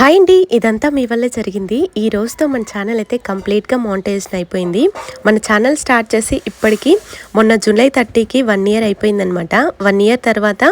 Hi అండి ఇదంతా మీ వల్లే జరిగింది. ఈ రోజుతో మన ఛానల్ అయితే కంప్లీట్గా మోనిటైజేషన్ అయిపోయింది. మన ఛానల్ స్టార్ట్ చేసి ఇప్పటికీ మొన్న జూలై థర్టీకి వన్ ఇయర్ అయిపోయిందనమాట వన్ ఇయర్ తర్వాత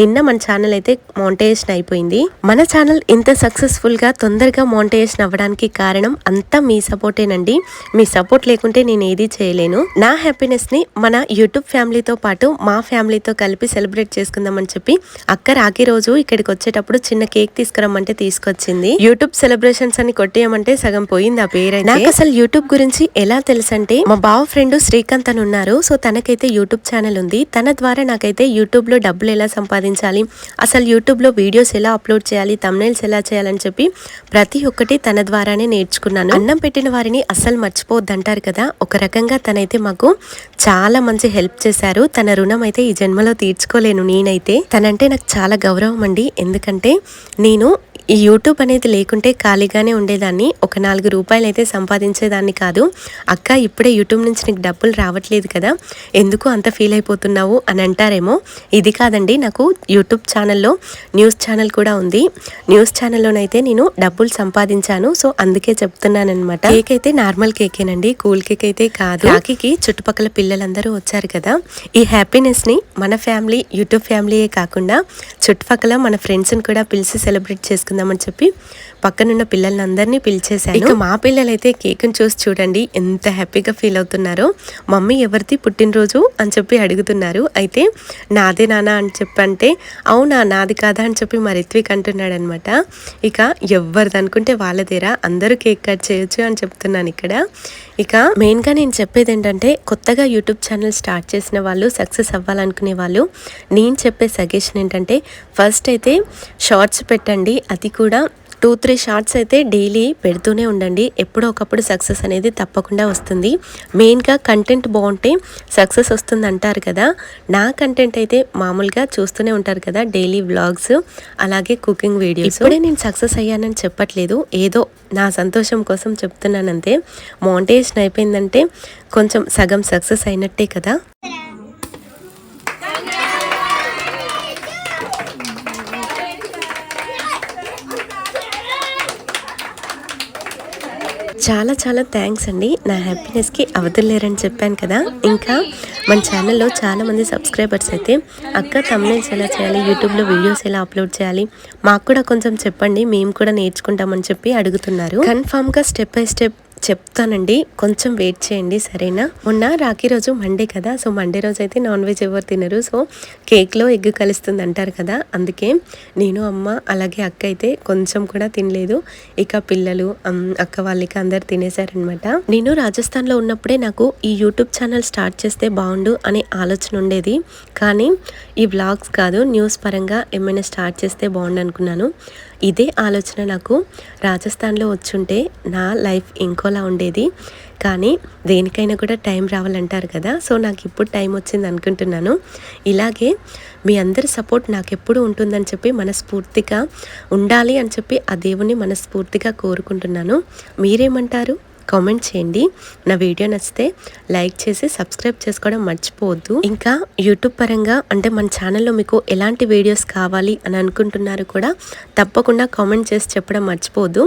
నిన్న మన ఛానల్ అయితే మోనిటైజేషన్ అయిపోయింది. మన ఛానల్ ఇంత సక్సెస్ఫుల్గా తొందరగా మోనిటైజేషన్ అవ్వడానికి కారణం అంతా మీ సపోర్టేనండి. మీ సపోర్ట్ లేకుంటే నేను ఏది చేయలేను. నా హ్యాపీనెస్ని మన యూట్యూబ్ ఫ్యామిలీతో పాటు మా ఫ్యామిలీతో కలిపి సెలబ్రేట్ చేసుకుందామని చెప్పి అక్క రాఖీ రోజు ఇక్కడికి వచ్చేటప్పుడు చిన్న కేక్ తీసుకురమ్మంటే తీసుకొచ్చి తీసుకొచ్చింది యూట్యూబ్ సెలబ్రేషన్స్ అని కొట్టేయమంటే సగం పోయింది ఆ పేరైతే. నాకు అసలు యూట్యూబ్ గురించి ఎలా తెలుసంటే మా బావ ఫ్రెండ్ శ్రీకాంత్ అని ఉన్నారు. సో తనకైతే యూట్యూబ్ ఛానల్ ఉంది. తన ద్వారా నాకైతే యూట్యూబ్లో డబ్బులు ఎలా సంపాదించాలి అసలు యూట్యూబ్లో వీడియోస్ ఎలా అప్లోడ్ చేయాలి తమ్నైల్స్ ఎలా చేయాలని చెప్పి ప్రతి ఒక్కటి తన ద్వారానే నేర్చుకున్నాను. అన్నం పెట్టిన వారిని అస్సలు మర్చిపోవద్దు అంటారు కదా. ఒక రకంగా తనైతే మాకు చాలా మంచి హెల్ప్ చేశారు. తన రుణం అయితే ఈ జన్మలో తీర్చుకోలేను నేనైతే. తనంటే నాకు చాలా గౌరవం అండి. ఎందుకంటే నేను ఈ యూట్యూబ్ అనేది లేకుంటే ఖాళీగానే ఉండేదాన్ని. ఒక నాలుగు రూపాయలు అయితే సంపాదించేదాన్ని కాదు. అక్క ఇప్పుడే యూట్యూబ్ నుంచి నీకు డబ్బులు రావట్లేదు కదా. ఎందుకు అంత ఫీల్ అయిపోతున్నావు అని అంటారేమో. ఇది కాదండి నాకు యూట్యూబ్ ఛానల్లో న్యూస్ ఛానల్ కూడా ఉంది. న్యూస్ ఛానల్లోనైతే నేను డబ్బులు సంపాదించాను. సో అందుకే చెప్తున్నాను అనమాట కేక్ అయితే నార్మల్ కేకేనండి. కూల్ కేక్ అయితే కాదు. రాఖీకి చుట్టుపక్కల పిల్లలందరూ వచ్చారు కదా. ఈ హ్యాపీనెస్ని మన ఫ్యామిలీ యూట్యూబ్ ఫ్యామిలీయే కాకుండా చుట్టుపక్కల మన ఫ్రెండ్స్ని కూడా పిలిచి సెలబ్రేట్ చేసుకుందామని చెప్పి పక్కనున్న పిల్లల్ని అందరినీ పిలిచేశాను. ఇక మా పిల్లలైతే కేక్ని చూసి చూడండి ఎంత హ్యాపీగా ఫీల్ అవుతున్నారో. మమ్మీ ఎవరిది పుట్టినరోజు అని చెప్పి అడుగుతున్నారు. అయితే నాదే నానా అని చెప్పి అంటే అవునా నాది కాదా అని చెప్పి మా రిత్విక్ అంటున్నాడనమాట. ఇక ఎవరిది అనుకుంటే వాళ్ళదేరా అందరూ కేక్ కట్ చేయొచ్చు అని చెప్తున్నాను ఇక్కడ. ఇక మెయిన్గా నేను చెప్పేది ఏంటంటే కొత్తగా యూట్యూబ్ ఛానల్ స్టార్ట్ చేసిన వాళ్ళు సక్సెస్ అవ్వాలనుకునే వాళ్ళు నేను చెప్పే సజెషన్ ఏంటంటే ఫస్ట్ అయితే షార్ట్స్ పెట్టండి అది కూడా టూ త్రీ షార్ట్స్ అయితే డైలీ పెడుతూనే ఉండండి. ఎప్పుడో ఒకప్పుడు సక్సెస్ అనేది తప్పకుండా వస్తుంది. మెయిన్గా కంటెంట్ బాగుంటే సక్సెస్ వస్తుంది అంటారు కదా. నా కంటెంట్ అయితే మామూలుగా చూస్తూనే ఉంటారు కదా డైలీ వ్లాగ్స్ అలాగే కుకింగ్ వీడియోస్. ఇప్పుడే నేను సక్సెస్ అయ్యానని చెప్పట్లేదు. ఏదో నా సంతోషం కోసం చెప్తున్నానంతే. మౌంటేషన్ అయిపోయిందంటే కొంచెం సగం సక్సెస్ అయినట్టే కదా. చాలా చాలా థ్యాంక్స్ అండి. నా హ్యాపీనెస్కి అవతలేరని చెప్పాను కదా. ఇంకా మన ఛానల్లో చాలామంది సబ్స్క్రైబర్స్ అయితే అక్క తమ్నేల్స్ ఎలా చేయాలి యూట్యూబ్లో వీడియోస్ ఎలా అప్లోడ్ చేయాలి మాకు కూడా కొంచెం చెప్పండి మేము కూడా నేర్చుకుంటామని చెప్పి అడుగుతున్నారు. కన్ఫామ్గా స్టెప్ బై స్టెప్ చెప్తానండి. కొంచెం వెయిట్ చేయండి సరేనా? మొన్న రాఖీ రోజు మండే కదా సో మండే రోజు అయితే నాన్ వెజ్ ఎవరు తినరు సో కేక్లో ఎగ్ కలుస్తుంది అంటారు కదా అందుకే నేను అమ్మ అలాగే అక్క అయితే కొంచెం కూడా తినలేదు. ఇక పిల్లలు అక్క వాళ్ళకి అందరు తినేశారనమాట నేను రాజస్థాన్లో ఉన్నప్పుడే నాకు ఈ యూట్యూబ్ ఛానల్ స్టార్ట్ చేస్తే బాగుండు అనే ఆలోచన ఉండేది. కానీ ఈ వ్లాగ్స్ కాదు న్యూస్ పరంగా ఏమైనా స్టార్ట్ చేస్తే బాగుండు అనుకున్నాను. ఇదే ఆలోచన నాకు రాజస్థాన్లో వచ్చుంటే నా లైఫ్ ఇంకో ఇంకోలా ఉండేది. కానీ దేనికైనా కూడా టైం రావాలంటారు కదా. సో నాకు ఇప్పుడు టైం వచ్చింది అనుకుంటున్నాను. ఇలాగే మీ అందరి సపోర్ట్ నాకు ఎప్పుడు ఉంటుందని చెప్పి మనస్ఫూర్తిగా ఉండాలి అని చెప్పి ఆ దేవుని మనస్ఫూర్తిగా కోరుకుంటున్నాను. మీరేమంటారు? కామెంట్ చేయండి. నా వీడియో నచ్చితే లైక్ చేసి సబ్స్క్రైబ్ చేసుకోవడం మర్చిపోవద్దు. ఇంకా యూట్యూబ్ పరంగా అంటే మన ఛానల్లో మీకు ఎలాంటి వీడియోస్ కావాలి అని అనుకుంటున్నారు కూడా తప్పకుండా కామెంట్ చేసి చెప్పడం మర్చిపోవద్దు.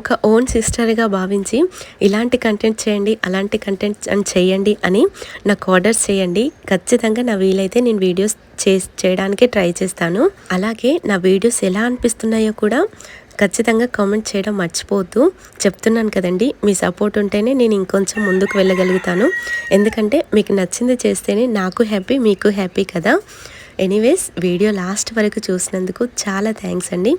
ఒక ఓన్ సిస్టర్గా భావించి ఇలాంటి కంటెంట్ చేయండి అలాంటి కంటెంట్ అని చేయండి అని నాకు ఆర్డర్స్ చేయండి. ఖచ్చితంగా నా వీలైతే నేను వీడియోస్ చే చేయడానికి ట్రై చేస్తాను. అలాగే నా వీడియోస్ ఎలా అనిపిస్తున్నాయో కూడా ఖచ్చితంగా కామెంట్ చేయడం మర్చిపోవద్దు. చెప్తున్నాను కదండి మీ సపోర్ట్ ఉంటేనే నేను ఇంకొంచెం ముందుకు వెళ్ళగలుగుతాను. ఎందుకంటే మీకు నచ్చింది చేస్తేనే నాకు హ్యాపీ మీకు హ్యాపీ కదా. ఎనీవేస్ వీడియో లాస్ట్ వరకు చూసినందుకు చాలా థ్యాంక్స్ అండి.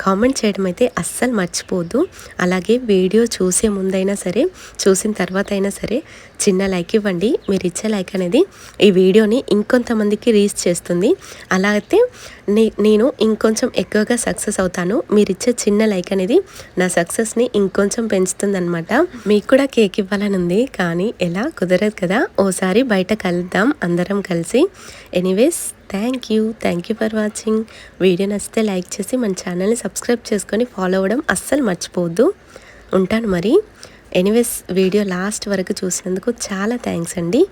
కామెంట్ చేయడం అయితే అస్సలు మర్చిపోద్దు అలాగే వీడియో చూసే ముందైనా సరే చూసిన తర్వాత అయినా సరే చిన్న లైక్ ఇవ్వండి. మీరు ఇచ్చే లైక్ అనేది ఈ వీడియోని ఇంకొంతమందికి రీచ్ చేస్తుంది. అలా అయితే నే- నేను ఇంకొంచెం ఎక్కువగా సక్సెస్ అవుతాను. మీరు ఇచ్చే చిన్న లైక్ అనేది నా సక్సెస్ని ఇంకొంచెం పెంచుతుందనమాట మీకు కూడా కేక్ ఇవ్వాలని ఉంది కానీ ఎలా కుదరదు కదా. ఓసారి బయట కలుద్దాం అందరం కలిసి. Anyways thank you thank you for watching video నచ్చితే లైక్ చేసి మన ఛానల్ని సబ్స్క్రైబ్ చేసుకొని ఫాలో అవ్వడం అస్సలు మర్చిపోవద్దు. ఉంటాను మరి. ఎనీవేస్ వీడియో లాస్ట్ వరకు చూసినందుకు చాలా థ్యాంక్స్ అండి.